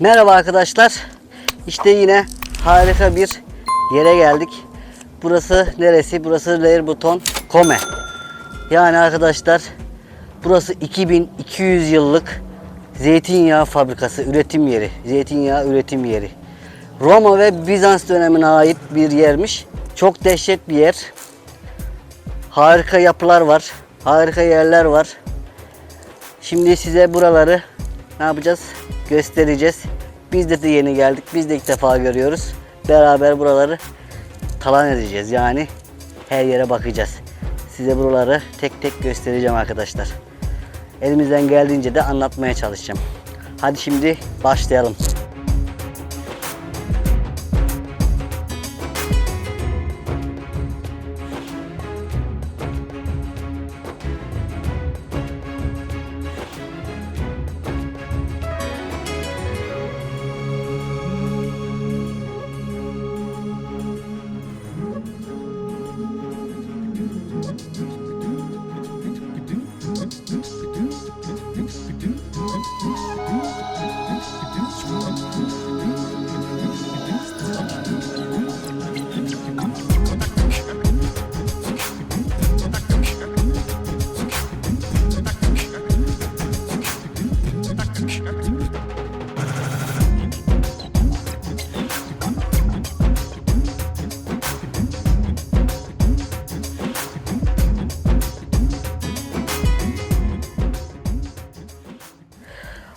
Merhaba arkadaşlar. İşte yine harika bir yere geldik. Burası neresi? Burası Leirbuton Kome. Yani arkadaşlar burası 2200 yıllık zeytinyağı fabrikası, üretim yeri. Zeytinyağı üretim yeri. Roma ve Bizans dönemine ait bir yermiş. Çok dehşet bir yer. Harika yapılar var. Harika yerler var. Şimdi size buraları ne yapacağız? Göstereceğiz. Biz de yeni geldik. Biz de ilk defa görüyoruz. Beraber buraları talan edeceğiz. Yani her yere bakacağız. Size buraları tek tek göstereceğim arkadaşlar. Elimizden geldiğince de anlatmaya çalışacağım. Hadi şimdi başlayalım.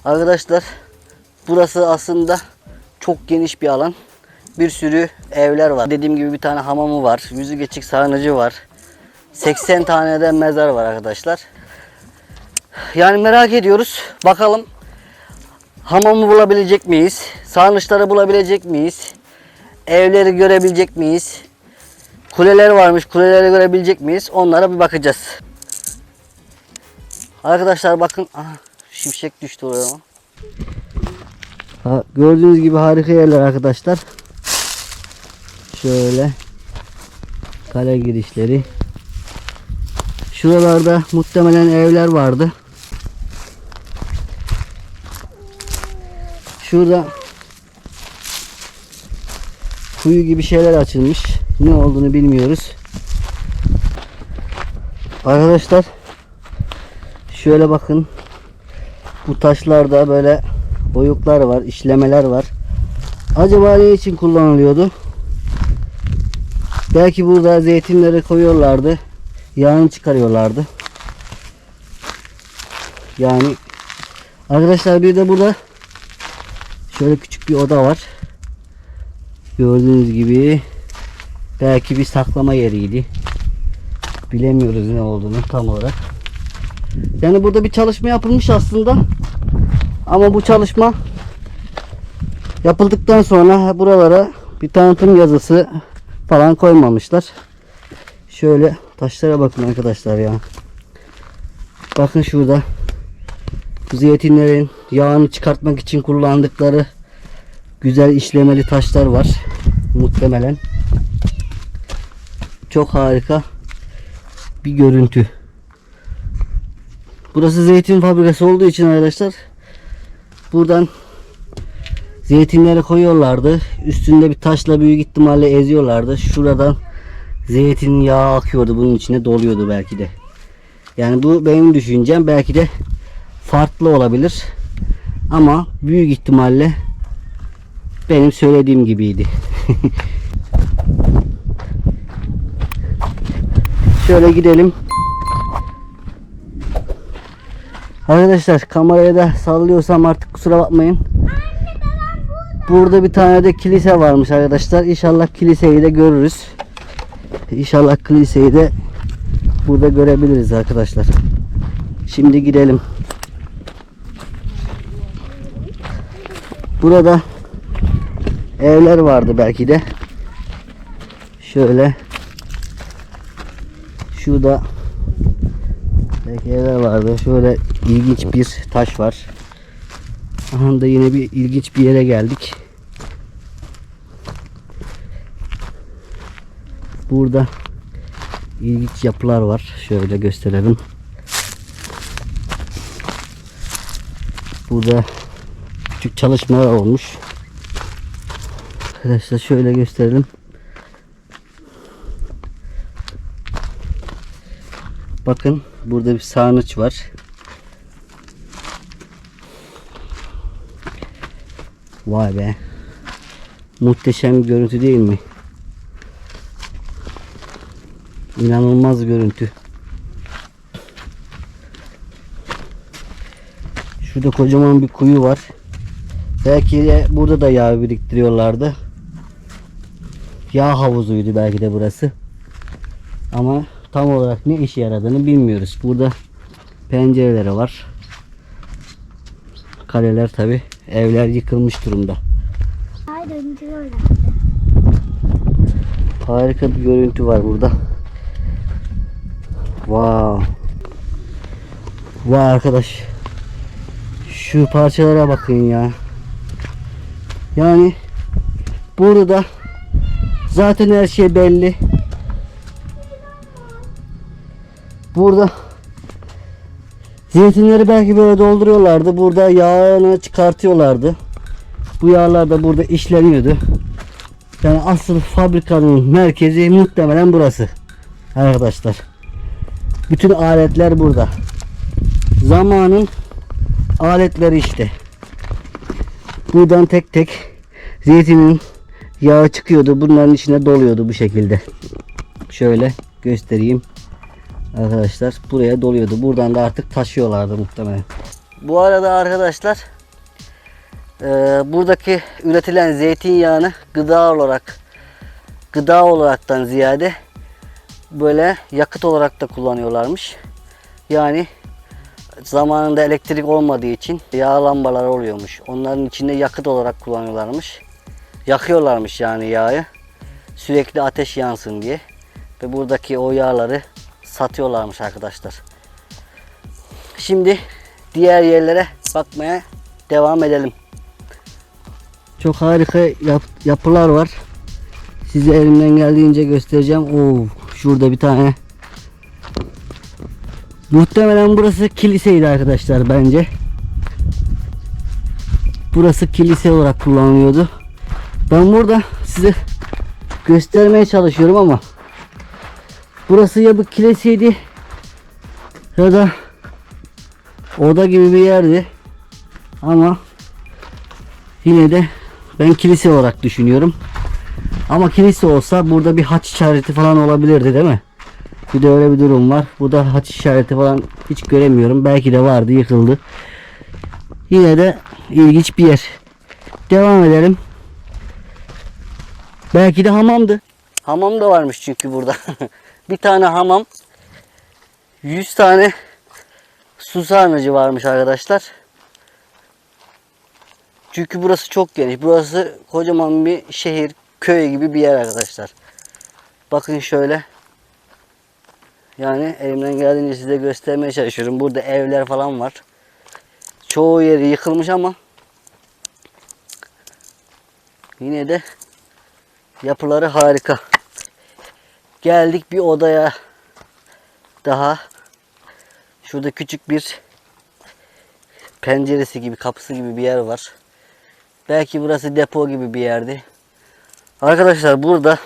Arkadaşlar burası aslında çok geniş bir alan. Bir sürü evler var. Dediğim gibi bir tane hamamı var. Yüzü geçik sarnıcı var. 80 tane de mezar var arkadaşlar. Yani merak ediyoruz. Bakalım hamamı bulabilecek miyiz? Sarnıçları bulabilecek miyiz? Evleri görebilecek miyiz? Kuleler varmış. Kuleleri görebilecek miyiz? Onlara bir bakacağız. Arkadaşlar bakın. Aha, şimşek düştü oraya. Ha, gördüğünüz gibi harika yerler arkadaşlar. Şöyle kale girişleri. Şuralarda muhtemelen evler vardı. Şurada kuyu gibi şeyler açılmış. Ne olduğunu bilmiyoruz. Arkadaşlar şöyle bakın. Bu taşlarda böyle boyuklar var, işlemeler var. Acaba ne için kullanılıyordu? Belki burada zeytinleri koyuyorlardı. Yağını çıkarıyorlardı. Yani arkadaşlar bir de burada şöyle küçük bir oda var. Gördüğünüz gibi belki bir saklama yeriydi. Bilemiyoruz ne olduğunu tam olarak. Yani burada bir çalışma yapılmış aslında. Ama bu çalışma yapıldıktan sonra buralara bir tanıtım yazısı falan koymamışlar. Şöyle taşlara bakın arkadaşlar ya. Bakın şurada zeytinlerin yağını çıkartmak için kullandıkları güzel işlemeli taşlar var. Muhtemelen. Çok harika bir görüntü. Burası zeytin fabrikası olduğu için arkadaşlar buradan zeytinleri koyuyorlardı. Üstünde bir taşla büyük ihtimalle eziyorlardı. Şuradan zeytin yağı akıyordu. Bunun içine doluyordu belki de. Yani bu benim düşüncem. Belki de farklı olabilir. Ama büyük ihtimalle benim söylediğim gibiydi. Şöyle gidelim. Arkadaşlar kameraya da sallıyorsam artık kusura bakmayın. Burada bir tane de kilise varmış arkadaşlar. İnşallah kiliseyi de görürüz. İnşallah kiliseyi de burada görebiliriz arkadaşlar. Şimdi gidelim. Burada evler vardı belki de. Şöyle şurada belki evler vardı. Şöyle ilginç bir taş var. Aha da yine bir ilginç bir yere geldik. Burada ilginç yapılar var. Şöyle gösterelim. Burada küçük çalışmalar olmuş. Arkadaşlar şöyle gösterelim. Bakın burada bir sarnıç var. Vay be. Muhteşem bir görüntü değil mi? İnanılmaz görüntü. Şurada kocaman bir kuyu var. Belki de burada da yağ biriktiriyorlardı. Yağ havuzuydu belki de burası. Ama tam olarak ne işe yaradığını bilmiyoruz. Burada pencereleri var. Kaleler tabi. Evler yıkılmış durumda. Harika bir görüntü var burada. Wow. Vay arkadaş. Şu parçalara bakın ya. Yani burada zaten her şey belli. Burada zeytinleri belki böyle dolduruyorlardı. Burada yağını çıkartıyorlardı. Bu yağlar da burada işleniyordu. Yani asıl fabrikanın merkezi muhtemelen burası. Arkadaşlar. Bütün aletler burada. Zamanın aletleri işte. Buradan tek tek zeytinin yağı çıkıyordu. Bunların içine doluyordu bu şekilde. Şöyle göstereyim. Arkadaşlar buraya doluyordu. Buradan da artık taşıyorlardı muhtemelen. Bu arada arkadaşlar ee, buradaki üretilen zeytinyağını gıda olarak gıda olaraktan ziyade böyle yakıt olarak da kullanıyorlarmış. Yani zamanında elektrik olmadığı için yağ lambalar oluyormuş. Onların içinde yakıt olarak kullanıyorlarmış. Yakıyorlarmış yani yağı. Sürekli ateş yansın diye. Ve buradaki o yağları satıyorlarmış arkadaşlar. Şimdi diğer yerlere bakmaya devam edelim. Çok harika yap- yapılar var. Size elimden geldiğince göstereceğim. Oo, şurada bir tane. Muhtemelen burası kiliseydi arkadaşlar bence. Burası kilise olarak kullanılıyordu. Ben burada size göstermeye çalışıyorum ama burası ya bir kiliseydi ya da oda gibi bir yerdi. Ama yine de ben kilise olarak düşünüyorum. Ama kilise olsa burada bir haç işareti falan olabilirdi değil mi? Bir de öyle bir durum var. Burada haç işareti falan hiç göremiyorum. Belki de vardı yıkıldı. Yine de ilginç bir yer. Devam edelim. Belki de hamamdı. Hamam da varmış çünkü burada. bir tane hamam. 100 tane su sarnıcı varmış arkadaşlar. Çünkü burası çok geniş. Burası kocaman bir şehir, köy gibi bir yer arkadaşlar. Bakın şöyle. Yani elimden geldiğince size göstermeye çalışıyorum. Burada evler falan var. Çoğu yeri yıkılmış ama yine de yapıları harika. Geldik bir odaya daha. Şurada küçük bir penceresi gibi, kapısı gibi bir yer var. Belki burası depo gibi bir yerdi. Arkadaşlar burada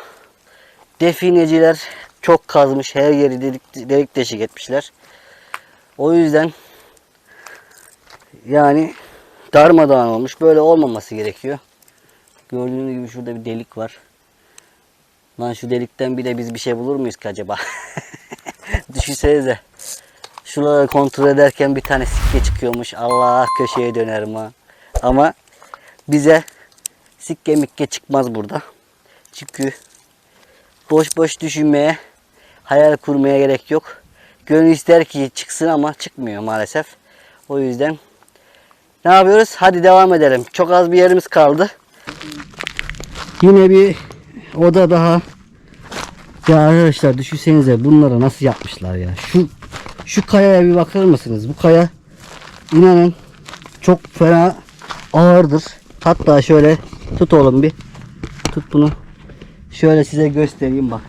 defineciler çok kazmış. Her yeri delik, delik deşik etmişler. O yüzden yani darmadağın olmuş. Böyle olmaması gerekiyor. Gördüğünüz gibi şurada bir delik var. Lan şu delikten bir de biz bir şey bulur muyuz ki acaba? Düşünsenize. Şuraları kontrol ederken bir tane sikke çıkıyormuş. Allah köşeye dönerim ha. Ama bize sikke mikke çıkmaz burada. Çünkü boş boş düşünmeye, hayal kurmaya gerek yok. Gönül ister ki çıksın ama çıkmıyor maalesef. O yüzden ne yapıyoruz? Hadi devam edelim. Çok az bir yerimiz kaldı. Yine bir oda daha. Ya arkadaşlar düşünsenize bunları nasıl yapmışlar ya. Şu şu kayaya bir bakar mısınız? Bu kaya inanın çok fena ağırdır. Hatta şöyle tut oğlum bir. Tut bunu. Şöyle size göstereyim. Bak.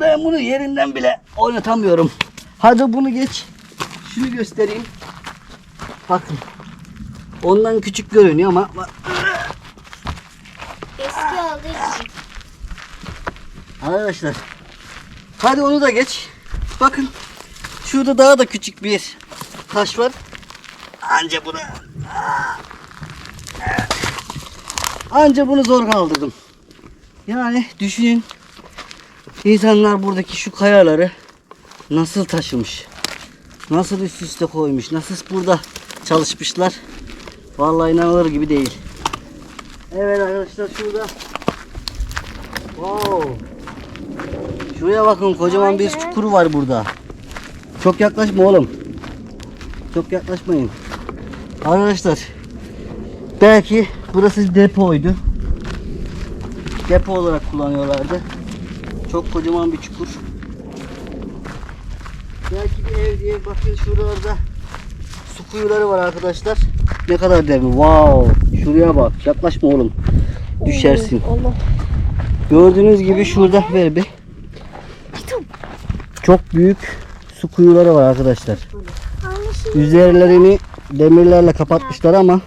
Ben bunu yerinden bile oynatamıyorum. Hadi bunu geç. Şunu göstereyim. Bakın. Ondan küçük görünüyor ama bak- Eski olduğu için. Arkadaşlar. Hadi onu da geç. Bakın. Şurada daha da küçük bir taş var. Anca bunu Anca bunu zor kaldırdım. Yani düşünün insanlar buradaki şu kayaları nasıl taşımış. Nasıl üst üste koymuş. Nasıl burada çalışmışlar. Vallahi inanılır gibi değil. Evet arkadaşlar şurada. Wow. Şuraya bakın kocaman bir çukur var burada. Çok yaklaşma oğlum. Çok yaklaşmayın. Arkadaşlar belki burası depoydu. Depo olarak kullanıyorlardı. Çok kocaman bir çukur. Belki bir ev diye bakın şuralarda su kuyuları var arkadaşlar. Ne kadar derin. Wow. Şuraya bak. Yaklaşma oğlum. Düşersin. Allah. Gördüğünüz gibi şurada ver bir. Çok büyük su kuyuları var arkadaşlar. Üzerlerini demirlerle kapatmışlar ama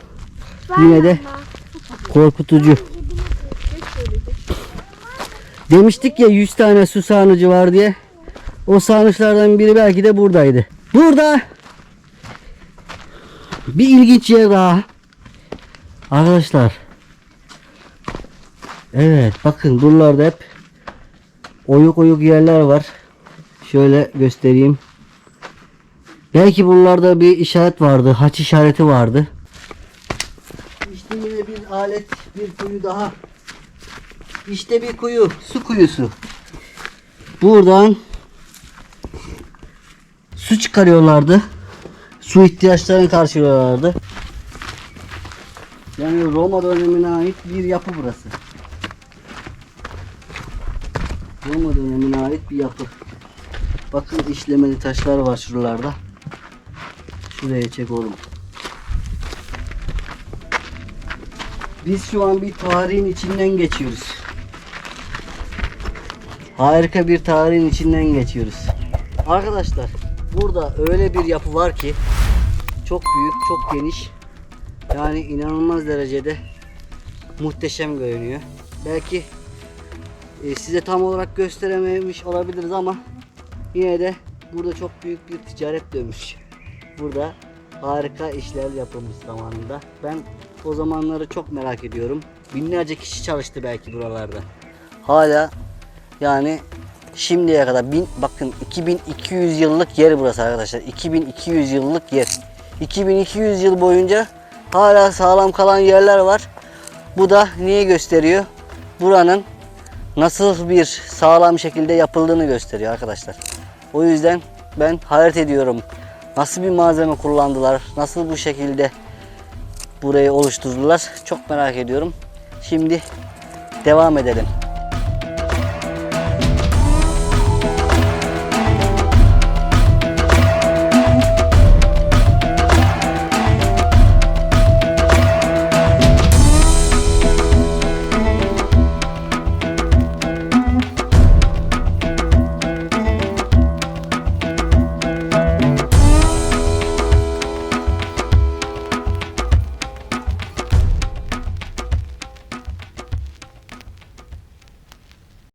yine de korkutucu. Demiştik ya 100 tane su sarnıcı var diye. O sarnıçlardan biri belki de buradaydı. Burada bir ilginç yer daha. Arkadaşlar. Evet bakın buralarda hep oyuk oyuk yerler var. Şöyle göstereyim. Belki buralarda bir işaret vardı. Haç işareti vardı. İşte yine bir alet, bir kuyu daha. İşte bir kuyu, su kuyusu. Buradan su çıkarıyorlardı. Su ihtiyaçlarını karşılıyorlardı. Yani Roma dönemine ait bir yapı burası. Roma dönemine ait bir yapı. Bakın işlemeli taşlar var şuralarda. Şuraya çek oğlum. Biz şu an bir tarihin içinden geçiyoruz. Harika bir tarihin içinden geçiyoruz. Arkadaşlar burada öyle bir yapı var ki çok büyük, çok geniş. Yani inanılmaz derecede muhteşem görünüyor. Belki e, size tam olarak gösterememiş olabiliriz ama yine de burada çok büyük bir ticaret dönmüş. Burada harika işler yapılmış zamanında. Ben o zamanları çok merak ediyorum. Binlerce kişi çalıştı belki buralarda. Hala yani şimdiye kadar bin, bakın 2200 yıllık yer burası arkadaşlar. 2200 yıllık yer. 2200 yıl boyunca hala sağlam kalan yerler var. Bu da niye gösteriyor? Buranın nasıl bir sağlam şekilde yapıldığını gösteriyor arkadaşlar. O yüzden ben hayret ediyorum. Nasıl bir malzeme kullandılar? Nasıl bu şekilde burayı oluşturdular? Çok merak ediyorum. Şimdi devam edelim.